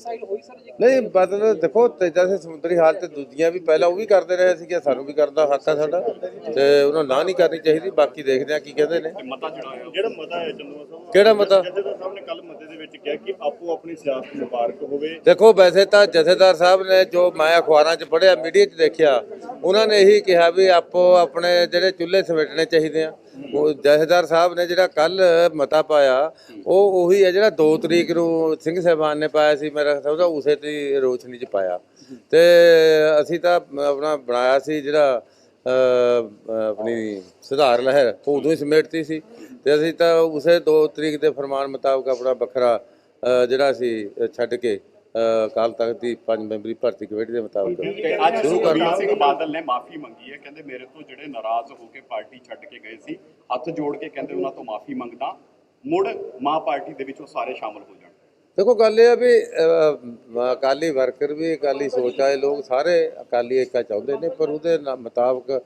Decide ਹੋਈ sir ਜੀ? ਨਹੀਂ ਬਦਲ ਦੇਖੋ ਤੇਜਾ ਸੇ ਸਮੁੰਦਰੀ ਹਾਲਤ ਦੂਜੀਆਂ ਵੀ ਪਹਿਲਾਂ ਉਹ ਵੀ ਕਰਦੇ ਰਹੇ ਸੀ ਕਿ ਸਾਨੂੰ ਵੀ ਕਰਦਾ ਹੱਕ ਆ ਸਾਡਾ। ਤੇ ਉਹਨਾਂ ਨਾ ਨਹੀਂ ਕਰਨੀ ਚਾਹੀਦੀ ਬਾਕੀ ਦੇਖਦੇ ਆ ਕੀ ਕਹਿੰਦੇ ਨੇ। ਮਤਾ ਜਿਹੜਾ ਹੋਇਆ। ਜਿਹੜਾ ਮਤਾ ਹੈ ਚੰਦੂਆ ਸਾਹਿਬ ਕਿਹੜਾ ਮਤਾ? ਜਥੇਦਾਰ ਸਾਹਿਬ ਨੇ ਕੱਲ ਮਤੇ ਦੇ ਵਿੱਚ ਕਿਹਾ ਕਿ ਆਪੋ ਆਪਣੀ ਸਿਆਸਤ ਮੁਬਾਰਕ ਹੋਵੇ। ਦੇਖੋ ਵੈਸੇ ਤਾਂ ਜਥੇਦਾਰ ਸਾਹਿਬ ਨੇ ਜੋ ਮੈਂ ਅਖਬਾਰਾਂ 'ਚ ਪੜ੍ਹਿਆ ਮੀਡੀਆ 'ਚ ਦੇਖਿਆ ਉਹਨਾਂ ਨੇ ਇਹੀ ਕਿਹਾ ਵੀ ਆਪੋ ਆਪਣੇ ਜਿਹੜੇ ਚੁੱਲ੍ਹੇ ਸਮੇਟਣੇ ਚਾਹੀਦੇ ਆ। ਉਹ ਜਥੇਦਾਰ ਸਾਹਿਬ ਨੇ ਜਿਹੜਾ ਕੱਲ ਮਤਾ ਪਾਇਆ, ਉਹ ਉਹੀ ਹੈ ਜਿਹੜਾ 2 ਤਰੀਕ ਨੂੰ ਸਿੰਘ ਸਾਹਿਬਾਨ ਨੇ ਪਾਇਆ ਸੀ ਮੇਰਾ ਸਮਝਦਾ ਉਸੇ ਦੀ ਰੋਸ਼ਨੀ 'ਚ ਪਾਇਆ। ਤੇ ਅਸੀਂ ਤਾਂ ਆਪਣਾ ਬਣਾਇਆ ਸੀ ਜਿਹੜਾ ਆਪਣੀ ਸੁਧਾਰ ਲਹਿਰ, ਉਹ ਉਦੋਂ ਹੀ ਸਮੇਟਤੀ ਸੀ। ਤੇ ਅਸੀਂ ਤਾਂ ਉਸੇ 2 ਤਰੀਕ ਦੇ ਫਰਮਾਨ ਮੁਤਾਬਕ ਆਪਣਾ ਵੱਖਰਾ ਜਿਹੜਾ ਸੀ, ਛੱਡ ਕੇ ਅਕਾਲ ਤਖਤ ਦੀ ਪੰਜ ਮੈਂਬਰੀ ਭਰਤੀ ਕਮੇਟੀ ਦੇ ਮੁਤਾਬਕ। ਤੇ ਅੱਜ ਸੁਖਬੀਰ ਸਿੰਘ ਬਾਦਲ ਨੇ ਮਾਫੀ ਮੰਗੀ ਹੈ। ਕਹਿੰਦੇ ਮੇਰੇ ਤੋਂ ਜਿਹੜੇ ਨਾਰਾਜ਼ ਹੋ ਕੇ ਪਾਰਟੀ ਛੱਡ ਕੇ ਗਏ ਸੀ ਹੱਥ ਜੋੜ ਕੇ ਕਹਿੰਦੇ ਉਹਨਾਂ ਤੋਂ ਮਾਫੀ ਮੰਗਦਾ ਮੁੜ ਮਾਂ ਪਾਰਟੀ ਦੇ ਵਿੱਚ ਉਹ ਸਾਰੇ ਸ਼ਾਮਲ ਹੋ ਜਾਣ। ਦੇਖੋ ਗੱਲ ਇਹ ਆ ਵੀ ਅਕਾਲੀ ਵਰਕਰ ਵੀ ਅਕਾਲੀ ਸੋਚ ਵਾਲੇ ਲੋਕ ਸਾਰੇ ਅਕਾਲੀ ਏਕਾ ਚਾਹੁੰਦੇ ਨੇ ਪਰ ਉਹਦੇ ਨਾ- ਮੁਤਾਬਕ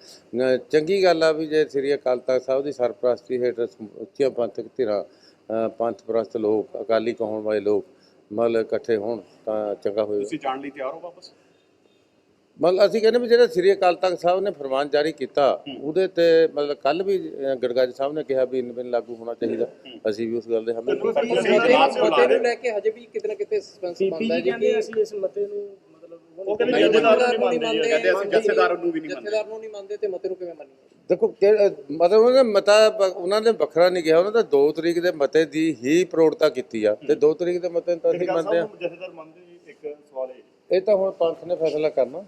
ਚੰਗੀ ਗੱਲ ਆ ਵੀ ਜੇ ਸ੍ਰੀ ਅਕਾਲ ਤਖਤ ਸਾਹਿਬ ਦੀ ਸਰਪ੍ਰਸਤੀ ਹੇਠ ਉੱਚੀਆਂ ਪੰਥਕ ਧਿਰਾਂ ਪੰਥ ਪ੍ਰਸਤ ਲੋਕ ਅਕਾਲੀ ਕਹਾਉਣ ਵਾਲੇ ਲੋਕ ਮਤਲਬ ਇਕੱਠੇ ਹੋਣ ਤਾਂ ਚੰਗਾ ਹੋਏਗਾ। ਤੁਸੀਂ ਜਾਣ ਲਈ ਤਿਆਰ ਹੋ ਵਾਪਸ? ਮਤਲਬ ਅਸੀਂ ਕਹਿੰਦੇ ਵੀ ਜਿਹੜਾ ਸ੍ਰੀ ਅਕਾਲ ਤਖਤ ਸਾਹਿਬ ਨੇ ਫਰਮਾਨ ਜਾਰੀ ਕੀਤਾ ਉਹਦੇ ਤੇ ਮਤਲਬ ਕੱਲ ਵੀ ਅਹ, ਗੜਗੜ ਸਾਹਿਬ ਨੇ ਕਿਹਾ ਵੀ ਇਨ ਬਿਨ ਲਾਗੂ ਹੋਣਾ ਚਾਹੀਦਾ। ਅਸੀਂ ਵੀ ਉਸ ਗੱਲ ਦੇ ਹਮੇ ਤੁਸੀਂ ਮਤੇ ਨੂੰ ਲੈ ਕੇ ਹਜੇ ਵੀ ਕਿਤੇ ਨਾ ਕਿਤੇ ਸਸਪੈਂਸ ਬਣਦਾ ਹੈ ਜੀ ਕਿ ਅਸੀਂ ਇਸ ਮਤੇ ਨੂੰ ਮਤਲਬ ਉਹ ਕਹਿੰਦੇ ਜਥੇਦਾਰ ਨੂੰ ਨਹੀਂ ਮੰਨਦੇ। ਕਹਿੰਦੇ ਅਸੀਂ ਜਥੇਦਾਰ ਨੂੰ ਵੀ ਨਹੀਂ ਮੰਨਦੇ ਜਥੇਦਾਰ ਨੂੰ ਨਹੀਂ ਮੰਨਦੇ ਤੇ ਮਤੇ ਨੂੰ ਕਿਵੇਂ ਮੰਨੀਏ? ਦੇਖੋ ਕਿ- ਮਤਲਬ ਉਹਨਾਂ ਨੇ ਮਤਾ ਬ- ਉਹਨਾਂ ਨੇ ਵੱਖਰਾ ਨਹੀਂ ਕਿਹਾ ਉਹਨਾਂ ਦਾ 2 ਤਰੀਕ ਦੇ ਮਤੇ ਦੀ ਹੀ ਪ੍ਰੋੜਤਾ ਕੀਤੀ ਆ। ਤੇ 2 ਤਰੀਕ ਦੇ ਮਤੇ ਨੂੰ ਤਾਂ ਅਸੀਂ ਮੰਨਦੇ ਆ ਸਾਹਿਬ ਨੂੰ ਜਥੇਦਾਰ ਮੰਨਦੇ ਜੀ ਇੱਕ ਸਵਾਲ ਇਹ ਇਹ ਤਾਂ ਹੁਣ ਪੰਥ ਨੇ ਫੈਸਲਾ ਕਰਨਾ।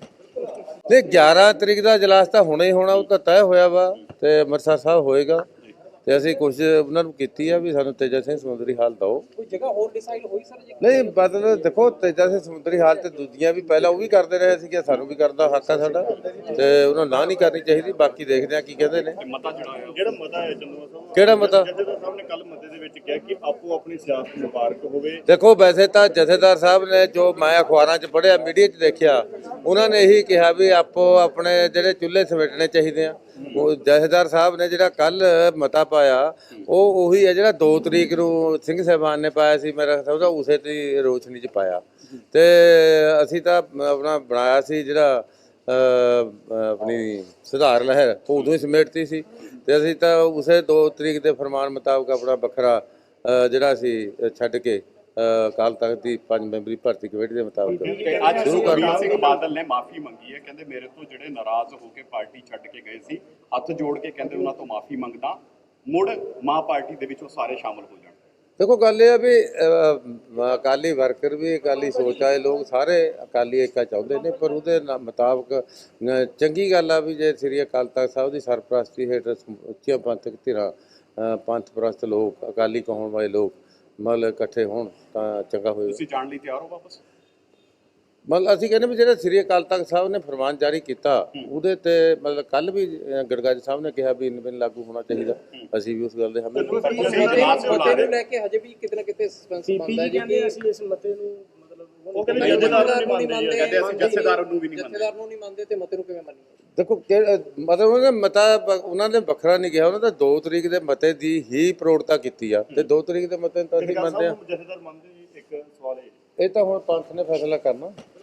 ਨਹੀਂ 11 ਤਰੀਕ ਦਾ ਇਜਲਾਸ ਤਾਂ ਹੋਣਾ ਹੀ ਹੋਣਾ ਉਹ ਤਾਂ ਤੈਅ ਹੋਇਆ ਵਾ ਤੇ ਅੰਮ੍ਰਿਤਸਰ ਸਾਹਿਬ ਹੋਏਗਾ। ਤੇ ਅਸੀਂ ਕੁਝ ਉਹਨਾਂ ਨੂੰ ਕੀਤੀ ਆ ਵੀ ਸਾਨੂੰ ਤੇਜਾ ਸਿੰਘ ਸਮੁੰਦਰੀ ਹਾਲ ਦਿਓ। ਕੋਈ ਜਗ੍ਹਾ ਹੋਰ ਡਿਸਾਈਡ ਹੋਈ ਸਰ ਜੀ? ਨਹੀਂ ਬਦਲ ਦੇਖੋ ਤੇਜਾ ਸਿੰਘ ਸਮੁੰਦਰੀ ਹਾਲਤ ਦੂਜੀਆਂ ਵੀ ਪਹਿਲਾਂ ਉਹ ਵੀ ਕਰਦੇ ਰਹੇ ਸੀ ਕਿ ਸਾਨੂੰ ਵੀ ਕਰਦਾ ਹੱਕ ਆ ਸਾਡਾ। ਤੇ ਉਹਨਾਂ ਨਾ ਨਹੀਂ ਕਰਨੀ ਚਾਹੀਦੀ ਬਾਕੀ ਦੇਖਦੇ ਆ ਕੀ ਕਹਿੰਦੇ ਨੇ। ਮਤਾ ਜਿਹੜਾ ਹੋਇਆ ਜਿਹੜਾ ਮਤਾ ਹੈ ਚੰਦੂਆ ਸਾਹਿਬ ਕਿਹੜਾ ਮਤਾ? ਜਥੇਦਾਰ ਸਾਹਿਬ ਨੇ ਕੱਲ ਮਤੇ ਦੇ ਵਿੱਚ ਕਿਹਾ ਕਿ ਆਪੋ ਆਪਣੀ ਸਿਆਸਤ ਮੁਬਾਰਕ ਹੋਵੇ। ਦੇਖੋ ਵੈਸੇ ਤਾਂ ਜਥੇਦਾਰ ਸਾਹਿਬ ਨੇ ਜੋ ਮੈਂ ਅਖਬਾਰਾਂ 'ਚ ਪੜ੍ਹਿਆ ਮੀਡੀਆ 'ਚ ਦੇਖਿਆ ਉਹਨਾਂ ਨੇ ਇਹੀ ਕਿਹਾ ਵੀ ਆਪੋ ਆਪਣੇ ਜਿਹੜੇ ਚੁੱਲ੍ਹੇ ਸਮੇਟਣੇ ਚਾਹੀਦੇ ਆ। ਉਹ ਜਥੇਦਾਰ ਸਾਹਿਬ ਨੇ ਜਿਹੜਾ ਕੱਲ ਮਤਾ ਪਾਇਆ, ਉਹ ਉਹੀ ਹੈ ਜਿਹੜਾ 2 ਤਰੀਕ ਨੂੰ ਸਿੰਘ ਸਾਹਿਬਾਨ ਨੇ ਪਾਇਆ ਸੀ, ਮੇਰਾ ਸਮਝਦਾ ਉਸੇ ਦੀ ਰੋਸ਼ਨੀ 'ਚ ਪਾਇਆ। ਤੇ ਅਸੀਂ ਤਾਂ ਆਪਣਾ ਬਣਾਇਆ ਸੀ ਜਿਹੜਾ ਆਪਣੀ ਸੁਧਾਰ ਲਹਿਰ ਉਹ ਉਦੋਂ ਹੀ ਸਮੇਟਤੀ ਸੀ। ਤੇ ਅਸੀਂ ਤਾਂ ਉਸੇ 2 ਤਰੀਕ ਦੇ ਫਰਮਾਨ ਮੁਤਾਬਕ ਆਪਣਾ ਵੱਖਰਾ ਜਿਹੜਾ ਸੀ ਛੱਡ ਕੇ ਅਕਾਲ ਤਖਤ ਦੀ ਪੰਜ ਮੈਂਬਰੀ ਭਰਤੀ ਕਮੇਟੀ ਦੇ ਮੁਤਾਬਕ ਅੱਜ ਸੁਖਬੀਰ ਸਿੰਘ ਬਾਦਲ ਨੇ ਮਾਫੀ ਮੰਗੀ ਹੈ। ਕਹਿੰਦੇ ਮੇਰੇ ਤੋਂ ਜਿਹੜੇ ਨਾਰਾਜ਼ ਹੋ ਕੇ ਪਾਰਟੀ ਛੱਡ ਕੇ ਗਏ ਸੀ ਹੱਥ ਜੋੜ ਕੇ ਕਹਿੰਦੇ ਉਹਨਾਂ ਤੋਂ ਮਾਫੀ ਮੰਗਦਾ ਮੁੜ ਮਾਂ ਪਾਰਟੀ ਦੇ ਵਿੱਚ ਉਹ ਸਾਰੇ ਸ਼ਾਮਲ ਹੋ ਜਾਣ। ਦੇਖੋ ਗੱਲ ਇਹ ਆ ਵੀ ਅਕਾਲੀ ਵਰਕਰ ਵੀ ਅਕਾਲੀ ਸੋਚ ਵਾਲੇ ਲੋਕ ਸਾਰੇ ਅਕਾਲੀ ਏਕਾ ਚਾਹੁੰਦੇ ਨੇ ਪਰ ਉਹਦੇ ਮੁਤਾਬਕ ਚੰਗੀ ਗੱਲ ਆ ਵੀ ਜੇ ਸ੍ਰੀ ਅਕਾਲ ਤਖਤ ਸਾਹਿਬ ਦੀ ਸਰਪ੍ਰਸਤੀ ਹੇਠ ਉੱਚੀਆਂ ਪੰਥਕ ਧਿਰਾਂ ਪੰਥ ਪ੍ਰਸਤ ਲੋਕ ਅਕਾਲੀ ਕਹਾਉਣ ਵਾਲੇ ਲੋਕ ਮਤਲਬ ਇਕੱਠੇ ਹੋਣ ਤਾਂ ਚੰਗਾ ਹੋਏਗਾ। ਤੁਸੀਂ ਜਾਣ ਲਈ ਤਿਆਰ ਹੋ ਵਾਪਸ? ਮਤਲਬ ਅਸੀਂ ਕਹਿੰਦੇ ਵੀ ਜਿਹੜਾ ਸ੍ਰੀ ਅਕਾਲ ਤਖਤ ਸਾਹਿਬ ਨੇ ਫਰਮਾਨ ਜਾਰੀ ਕੀਤਾ ਉਹਦੇ ਤੇ ਮਤਲਬ ਕੱਲ ਵੀ ਅਹ, ਗੜਗੜ ਸਾਹਿਬ ਨੇ ਕਿਹਾ ਵੀ ਇਨ ਬਿਨ ਲਾਗੂ ਹੋਣਾ ਚਾਹੀਦਾ। ਅਸੀਂ ਵੀ ਉਸ ਗੱਲ ਦੇ ਹਮੇ ਨੂੰ ਲੈ ਕੇ ਹਜੇ ਵੀ ਕਿਤੇ ਨਾ ਕਿਤੇ ਸਸਪੈਂਸ ਬਣਦਾ ਹੈ ਜੀ ਕਿ ਅਸੀਂ ਇਸ ਮਤੇ ਨੂੰ ਉਹ ਕਹਿੰਦੇ ਜਥੇਦਾਰ ਨੂੰ ਨਹੀਂ ਮੰਨਦੇ ਜੀ। ਕਹਿੰਦੇ ਅਸੀਂ ਜਥੇਦਾਰ ਨੂੰ ਵੀ ਨਹੀਂ ਮੰਨਦੇ। ਜਥੇਦਾਰ ਨੂੰ ਨਹੀਂ ਮੰਨਦੇ ਤੇ ਮਤੇ ਨੂੰ ਕਿਵੇਂ ਮੰਨੀਏ? ਦੇਖੋ ਮਤਲਬ ਉਹਨਾਂ ਨੇ ਮਤਾ ਉਹਨਾਂ ਨੇ ਵੱਖਰਾ ਨਹੀਂ ਕਿਹਾ। ਉਹਨਾਂ ਦਾ 2 ਤਰੀਕ ਦੇ ਮਤੇ ਦੀ ਹੀ ਪ੍ਰੋੜਤਾ ਕੀਤੀ ਆ ਤੇ 2 ਤਰੀਕ ਦੇ ਮਤੇ ਨੂੰ ਤਾਂ ਅਸੀਂ ਜਥੇਦਾਰ ਮੰਨਦੇ ਆ। ਸਾਹਿਬ ਨੂੰ ਜਥੇਦਾਰ ਮੰਨਦੇ ਜੀ ਇੱਕ ਸਵਾਲ ਇਹ। ਇਹ ਤਾਂ ਹੁਣ ਪੰਥ ਨੇ ਫੈਸਲਾ ਕਰਨਾ।